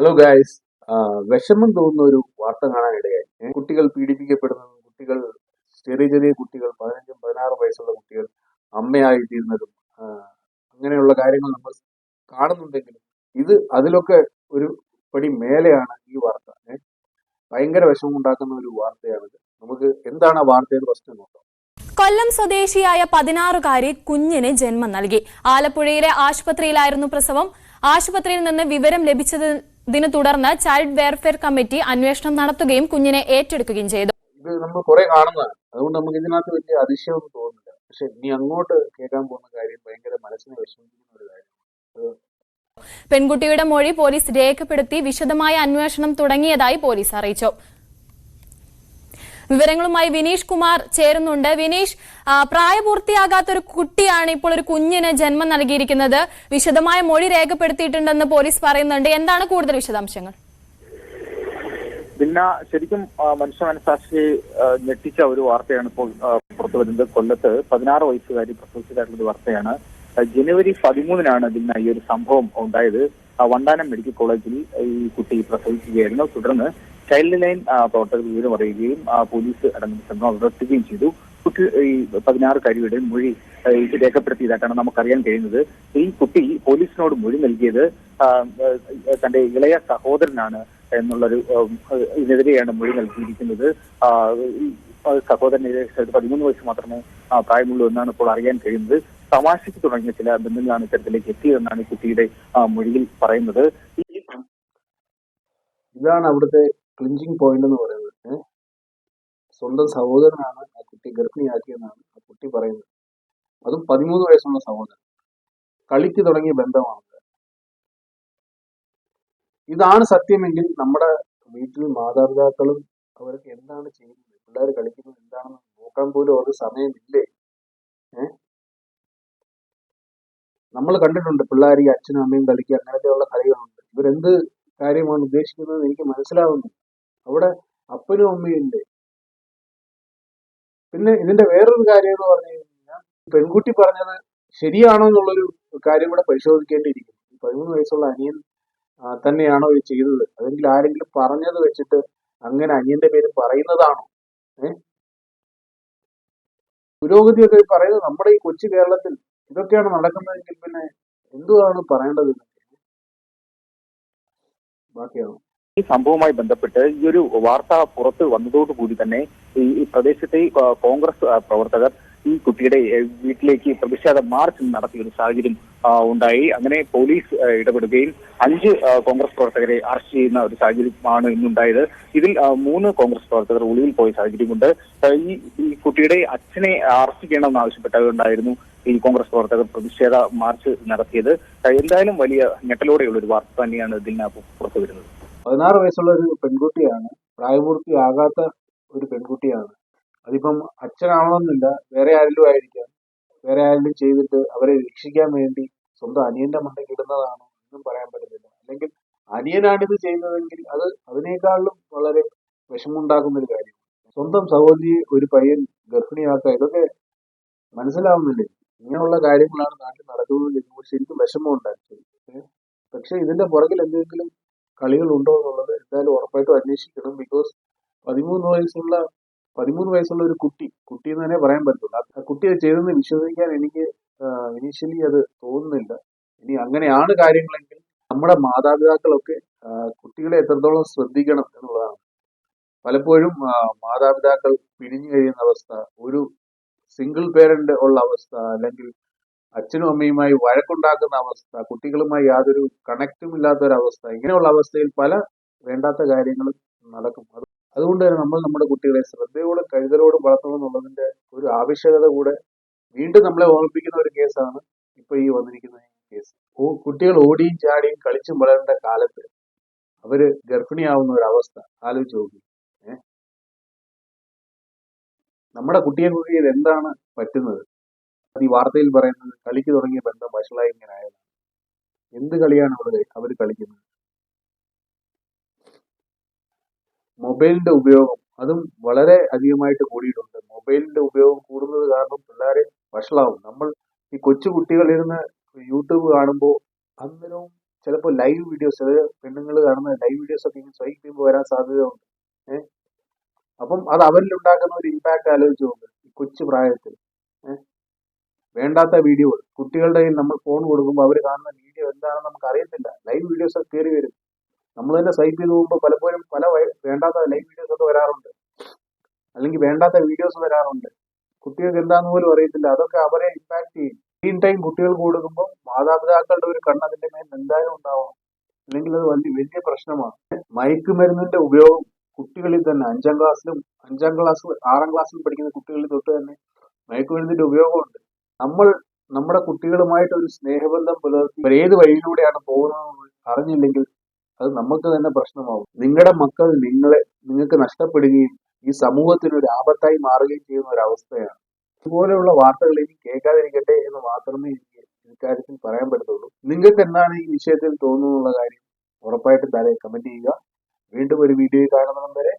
Hello guys വിഷമം തോന്നുന്ന ഒരു വാർത്ത കാണാൻ ഇടയായി കുട്ടികൾ പീഡിപ്പിക്കപ്പെടുന്നതും കുട്ടികൾ ചെറിയ ചെറിയ കുട്ടികൾ പതിനഞ്ചും പതിനാറും വയസ്സുള്ള കുട്ടികൾ അമ്മയായി തീരുന്നതും അങ്ങനെയുള്ള കാര്യങ്ങൾ നമ്മൾ കാണുന്നുണ്ടെങ്കിലും ഇത് അതിലൊക്കെ ഒരു പടി മേലെയാണ് ഈ വാർത്ത. ഭയങ്കര വിഷമം ഉണ്ടാക്കുന്ന ഒരു വാർത്തയാണിത്. നമുക്ക് എന്താണ് ആ വാർത്തയുടെ ഫസ്റ്റ് നോക്കാം. കൊല്ലം സ്വദേശിയായ പതിനാറുകാരി കുഞ്ഞിന് ജന്മം നൽകി. ആലപ്പുഴയിലെ ആശുപത്രിയിലായിരുന്നു പ്രസവം. ആശുപത്രിയിൽ നിന്ന് വിവരം ലഭിച്ചതിനെ തുടർന്ന് ചൈൽഡ് വെയർഫെയർ കമ്മിറ്റി അന്വേഷണം നടത്തുകയും കുഞ്ഞിനെ ഏറ്റെടുക്കുകയും ചെയ്തു. ഇത് നമ്മൾ കുറെ കാണുന്നതാണ്. അതുകൊണ്ട് നമുക്ക് ഇതിനകത്ത് വലിയ അതിശയമൊന്നും തോന്നുന്നില്ല. പക്ഷെ ഇനി അങ്ങോട്ട് കേൾക്കാൻ പോകുന്ന കാര്യം ഭയങ്കര മനസ്സിനെ വിഷമിപ്പിക്കുന്ന ഒരു കാര്യമാണ്. പെൺകുട്ടിയുടെ മൊഴി പോലീസ് രേഖപ്പെടുത്തി വിശദമായ അന്വേഷണം തുടങ്ങിയതായി പോലീസ് അറിയിച്ചു. വിവരങ്ങളുമായി വിനീഷ് കുമാർ ചേരുന്നുണ്ട്. വിനീഷ് പ്രായപൂർത്തിയാകാത്ത ഒരു കുട്ടിയാണ് ഇപ്പോൾ ഒരു കുഞ്ഞിന് ജന്മം നൽകിയിരിക്കുന്നത്. വിശദമായ മൊഴി രേഖപ്പെടുത്തിയിട്ടുണ്ടെന്ന് പോലീസ് പറയുന്നുണ്ട്. എന്താണ് കൂടുതൽ വിശദാംശങ്ങൾ? പിന്നെ ശരിക്കും മനുഷ്യ മനസാക്ഷിയെ ഞെട്ടിച്ച ഒരു വാർത്തയാണ് ഇപ്പോൾ പുറത്തു വരുന്നത്. കൊല്ലത്ത് പതിനാറ് വയസ്സുകാരി പ്രസവിച്ചതായിട്ടുള്ള വാർത്തയാണ്. ജനുവരി പതിമൂന്നിനാണ് പിന്നെ ഈ ഒരു സംഭവം ഉണ്ടായത്. വണ്ടാനം മെഡിക്കൽ കോളേജിൽ ഈ കുട്ടി പ്രസവിക്കുകയായിരുന്നു. തുടർന്ന് ചൈൽഡ് ലൈൻ പ്രവർത്തകർ വിവരം അറിയുകയും പോലീസ് അടങ്ങുന്ന സംഭവം നടത്തുകയും ചെയ്തു. കുട്ടി ഈ പതിനാറുകാരിയുടെ മൊഴി രേഖപ്പെടുത്തിയതായിട്ടാണ് നമുക്കറിയാൻ കഴിയുന്നത്. ഈ കുട്ടി പോലീസിനോട് മൊഴി നൽകിയത് തന്റെ ഇളയ സഹോദരനാണ് എന്നുള്ളൊരു ഇതിനെതിരെയാണ് മൊഴി നൽകിയിരിക്കുന്നത്. സഹോദരനെതിരെ പതിമൂന്ന് വയസ്സ് മാത്രമേ പ്രായമുള്ളൂ എന്നാണ് ഇപ്പോൾ അറിയാൻ കഴിയുന്നത്. തമാശയ്ക്ക് തുടങ്ങിയ ചില ബന്ധങ്ങളാണ് ഇത്തരത്തിലേക്ക് എത്തിയതെന്നാണ് കുട്ടിയുടെ മൊഴിയിൽ പറയുന്നത്. ഇതാണ് അവിടുത്തെ ക്ലിഞ്ചിങ് പോയിന്റ് എന്ന് പറയുന്നത്? സ്വന്തം സഹോദരനാണ് ആ കുട്ടി ഗർഭിണിയാക്കിയെന്നാണ് ആ കുട്ടി പറയുന്നത്. അതും പതിമൂന്ന് വയസ്സുള്ള സഹോദരൻ. കളിക്ക് തുടങ്ങിയ ബന്ധമാണ് ഇതാണ് സത്യമെങ്കിൽ നമ്മുടെ വീട്ടിൽ മാതാപിതാക്കളും അവർക്ക് എന്താണ് ചെയ്യുന്നത്? പിള്ളേർ കളിക്കുന്നത് എന്താണെന്ന് നോക്കാൻ പോലും അവർക്ക് സമയമില്ലേ? നമ്മൾ കണ്ടിട്ടുണ്ട് പിള്ളേർ ഈ അച്ഛനും അമ്മയും കളിക്കുക അങ്ങനെയൊക്കെയുള്ള കളികളുണ്ട്. ഇവരെന്ത് കാര്യമാണ് ഉദ്ദേശിക്കുന്നത് എനിക്ക് മനസ്സിലാവുന്നു അവിടെ അപ്പനും അമ്മയും ഇല്ലേ പിന്നെ ഇതിന്റെ വേറൊരു കാര്യം എന്ന് പറഞ്ഞു കഴിഞ്ഞാൽ പെൺകുട്ടി പറഞ്ഞത് ശരിയാണോ എന്നുള്ളൊരു കാര്യം കൂടെ പരിശോധിക്കേണ്ടിയിരിക്കുന്നു. പതിമൂന്ന് വയസ്സുള്ള അനിയൻ തന്നെയാണോ ഇത് ചെയ്തത്? അല്ലെങ്കിൽ ആരെങ്കിലും പറഞ്ഞത് വെച്ചിട്ട് അങ്ങനെ അനിയന്റെ പേര് പറയുന്നതാണോ? ഏ? പുരോഗതിയൊക്കെ പറയുന്നത് നമ്മുടെ ഈ കൊച്ചു കേരളത്തിൽ ഇതൊക്കെയാണ് നടക്കുന്നതെങ്കിൽ പിന്നെ എന്തുവാണ് പറയേണ്ടത് ബാക്കിയാണ്? ഈ സംഭവവുമായി ബന്ധപ്പെട്ട് ഈ ഒരു വാർത്ത പുറത്ത് വന്നതോടുകൂടി തന്നെ ഈ പ്രദേശത്തെ കോൺഗ്രസ് പ്രവർത്തകർ ഈ കുട്ടിയുടെ വീട്ടിലേക്ക് പ്രതിഷേധ മാർച്ച് നടത്തിയ ഒരു സാഹചര്യം ഉണ്ടായി. അങ്ങനെ പോലീസ് ഇടപെടുകയും അഞ്ച് കോൺഗ്രസ് പ്രവർത്തകരെ അറസ്റ്റ് ചെയ്യുന്ന ഒരു സാഹചര്യമാണ് ഇന്നുണ്ടായത്. ഇതിൽ മൂന്ന് കോൺഗ്രസ് പ്രവർത്തകർ ഒളിവിൽ പോയ സാഹചര്യമുണ്ട്. ഈ ഈ കുട്ടിയുടെ അച്ഛനെ അറസ്റ്റ് ചെയ്യണമെന്ന് ആവശ്യപ്പെട്ടതുകൊണ്ടായിരുന്നു ഈ കോൺഗ്രസ് പ്രവർത്തകർ പ്രതിഷേധ മാർച്ച് നടത്തിയത്. എന്തായാലും വലിയ ഞെട്ടലോടെയുള്ള ഒരു വാർത്ത തന്നെയാണ് ഇതിനകത്ത് പുറത്തു വരുന്നത് പതിനാറ് വയസ്സുള്ള ഒരു പെൺകുട്ടിയാണ് പ്രായപൂർത്തിയാകാത്ത ഒരു പെൺകുട്ടിയാണ്. അതിപ്പം അച്ഛനാവണമെന്നില്ല വേറെ ആരെങ്കിലും ആയിരിക്കാം. വേറെ ആരെങ്കിലും ചെയ്തിട്ട് അവരെ രക്ഷിക്കാൻ വേണ്ടി സ്വന്തം അനിയന്റെ മണ്ടയ്ക്ക് ഇടുന്നതാണോ എന്നും പറയാൻ പറ്റുന്നില്ല അല്ലെങ്കിൽ അനിയനാണിത് ചെയ്യുന്നതെങ്കിൽ അത് അതിനേക്കാളും വളരെ വിഷമുണ്ടാക്കുന്ന ഒരു കാര്യം. സ്വന്തം സഹോദരിയെ ഒരു പയ്യൻ ഗർഭിണിയാക്കുക ഇതൊക്കെ മനസ്സിലാവുന്നില്ലേ? ഇങ്ങനെയുള്ള കാര്യങ്ങളാണ് നാട്ടിൽ നടക്കുന്നത് ശരിക്കും വിഷമമുണ്ട് ആക്ച്വലി പക്ഷെ ഇതിന്റെ പുറകിൽ എന്തെങ്കിലും കളികൾ ഉണ്ടോ എന്നുള്ളത് എന്തായാലും ഉറപ്പായിട്ടും അന്വേഷിക്കണം. ബിക്കോസ് പതിമൂന്ന് വയസ്സുള്ള പതിമൂന്ന് വയസ്സുള്ള ഒരു കുട്ടി കുട്ടി എന്ന് തന്നെ പറയാൻ പറ്റില്ല ആ കുട്ടി അത് ചെയ്തെന്ന് വിശ്വസിക്കാൻ എനിക്ക് ഇനീഷ്യലി അത് തോന്നുന്നില്ല. ഇനി അങ്ങനെയാണ് കാര്യങ്ങളെങ്കിൽ നമ്മുടെ മാതാപിതാക്കളൊക്കെ കുട്ടികളെ എത്രത്തോളം ശ്രദ്ധിക്കണം എന്നുള്ളതാണ്. പലപ്പോഴും മാതാപിതാക്കൾ പിരിഞ്ഞു കഴിയുന്ന അവസ്ഥ ഒരു സിംഗിൾ പേരന്റ് ഉള്ള അവസ്ഥ അല്ലെങ്കിൽ അച്ഛനും അമ്മയുമായി വഴക്കുണ്ടാക്കുന്ന അവസ്ഥ കുട്ടികളുമായി യാതൊരു കണക്റ്റും ഇല്ലാത്തൊരവസ്ഥ ഇങ്ങനെയുള്ള അവസ്ഥയിൽ പല വേണ്ടാത്ത കാര്യങ്ങളും നടക്കും. അത് അതുകൊണ്ട് തന്നെ നമ്മൾ നമ്മുടെ കുട്ടികളെ ശ്രദ്ധയോടും കരുതലോടും വളർത്തണം എന്നുള്ളതിന്റെ ഒരു ആവശ്യകത കൂടെ വീണ്ടും നമ്മളെ ഓർമ്മിപ്പിക്കുന്ന ഒരു കേസാണ് ഇപ്പൊ ഈ വന്നിരിക്കുന്ന കേസ്. കുട്ടികൾ ഓടിയും ചാടിയും കളിച്ചും വളരേണ്ട കാലത്ത് അവർ ഗർഭിണിയാവുന്ന ഒരു അവസ്ഥ. ആലോചിച്ച് നോക്കി. നമ്മുടെ കുട്ടിയെ കുറിച്ച് എന്താണ് പറ്റുന്നത്? അത് ഈ വാർത്തയിൽ പറയുന്നത് കളിക്ക് തുടങ്ങിയ ബന്ധം വഷളായി ഇങ്ങനെ ആയത് എന്ത് കളിയാണ് അവർ അവർ കളിക്കുന്നത്? മൊബൈലിന്റെ ഉപയോഗം അതും വളരെ അധികമായിട്ട് കൂടിയിട്ടുണ്ട്. മൊബൈലിന്റെ ഉപയോഗം കൂടുന്നത് കാരണം പിള്ളേരെ വഷളാവും. നമ്മൾ ഈ കൊച്ചു കുട്ടികൾ കുട്ടികളിരുന്ന് യൂട്യൂബ് കാണുമ്പോൾ അന്നേരവും ചിലപ്പോൾ ലൈവ് വീഡിയോസ് ചില പെണ്ണുങ്ങൾ കാണുന്ന ലൈവ് വീഡിയോസ് ഒക്കെ ഇങ്ങനെ സ്വൈപ്പ് ചെയ്യുമ്പോൾ വരാൻ സാധ്യതയുണ്ട്. ഏഹ് അപ്പം അത് അവരിൽ ഉണ്ടാക്കുന്ന ഒരു ഇമ്പാക്ട് ആലോചിച്ച് ഈ കൊച്ചു പ്രായത്തിൽ. ഏഹ് വേണ്ടാത്ത വീഡിയോകൾ. കുട്ടികളുടെ കയ്യിൽ നമ്മൾ ഫോൺ കൊടുക്കുമ്പോൾ അവർ കാണുന്ന വീഡിയോ എന്താണെന്ന് നമുക്ക് അറിയത്തില്ല. ലൈവ് വീഡിയോസ് കയറി വരും. നമ്മൾ തന്നെ സൈപ്പ് ചെയ്ത് പോകുമ്പോൾ പലപ്പോഴും പല വേണ്ടാത്ത ലൈവ് വീഡിയോസ് ഒക്കെ വരാറുണ്ട്. അല്ലെങ്കിൽ വേണ്ടാത്ത വീഡിയോസ് വരാറുണ്ട്. കുട്ടികൾക്ക് എന്താന്ന് പോലും അറിയത്തില്ല. അതൊക്കെ അവരെ ഇമ്പാക്ട് ചെയ്യും. സ്ക്രീൻ ടൈം കുട്ടികൾക്ക് കൊടുക്കുമ്പോൾ മാതാപിതാക്കളുടെ ഒരു കണ്ണ് അതിന്റെ മേൽ എന്തായാലും ഉണ്ടാവണം. അല്ലെങ്കിൽ അത് വലിയ വലിയ പ്രശ്നമാണ്. മയക്കുമരുന്നിന്റെ ഉപയോഗം കുട്ടികളിൽ തന്നെ. അഞ്ചാം ക്ലാസ്സിലും അഞ്ചാം ക്ലാസ് ആറാം ക്ലാസ്സിലും പഠിക്കുന്ന കുട്ടികളിൽ തൊട്ട് തന്നെ മയക്കുമരുന്നിന്റെ ഉപയോഗമുണ്ട്. നമ്മൾ നമ്മുടെ കുട്ടികളുമായിട്ട് ഒരു സ്നേഹബന്ധം പുലർത്തി ഏത് വഴിയിലൂടെയാണ് പോകുന്നതെന്ന് അറിഞ്ഞില്ലെങ്കിൽ അത് നമുക്ക് തന്നെ പ്രശ്നമാവും. നിങ്ങളുടെ മക്കൾ നിങ്ങളെ നിങ്ങൾക്ക് നഷ്ടപ്പെടുകയും ഈ സമൂഹത്തിന് ഒരു ആപത്തായി മാറുകയും ചെയ്യുന്ന ഒരു അവസ്ഥയാണ്. ഇതുപോലെയുള്ള വാർത്തകൾ ഇനി കേൾക്കാതിരിക്കട്ടെ എന്ന് മാത്രമേ എനിക്ക് ഇക്കാര്യത്തിൽ പറയാൻ പറ്റത്തുള്ളൂ. നിങ്ങൾക്ക് എന്താണ് ഈ വിഷയത്തിൽ തോന്നുന്നുള്ള കാര്യം ഉറപ്പായിട്ടും താഴെ കമന്റ് ചെയ്യുക. വീണ്ടും ഒരു വീഡിയോ കാണുന്നതും വരെ